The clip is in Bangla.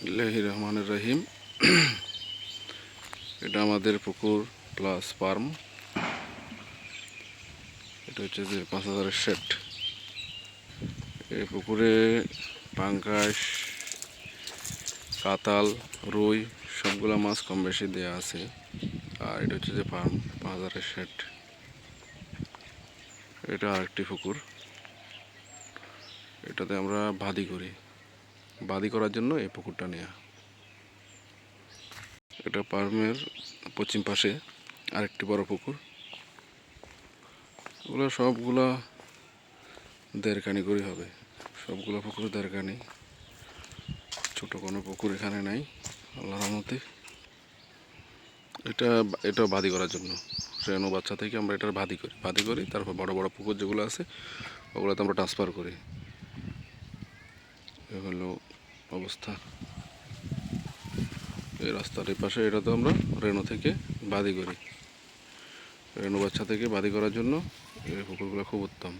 বিসমিল্লাহির রহমানের রহিম। এটা আমাদের পুকুর প্লাস ফার্ম এটা হচ্ছে যে পাঁচ হাজারের সেট এই পুকুরে পাঙ্কাশ কাতাল, রুই, সবগুলো মাছ কম বেশি দেওয়া আছে। আর এটা হচ্ছে যে ফার্ম পাঁচ হাজারের সেট এটা আরেকটি পুকুর। এটাতে আমরা ভাদি করি। বাদি করার জন্য এই পুকুরটা নেওয়া এটা পার্মের পশ্চিম পাশে আরেকটি বড় পুকুর। ওগুলো সবগুলা দেড়কানি করে হবে। সবগুলো পুকুর দেড়কানি ছোট কোনো পুকুর এখানে নাই, আল্লাহর রহমতে। এটা এটা বাদি করার জন্য। রেণু বাচ্চা থেকে আমরা এটার ভাদি করি। ভাদি করি, তারপর বড় বড় পুকুর যেগুলো আছে, ওগুলোতে আমরা ট্রান্সফার করি। এ হলো অবস্থা। এই রাস্তার এই পাশে এটা তো আমরা রেণু থেকে বাদি করি। রেণু বাচ্চা থেকে বাদি করার জন্য এই পুকুরগুলো খুব উত্তম।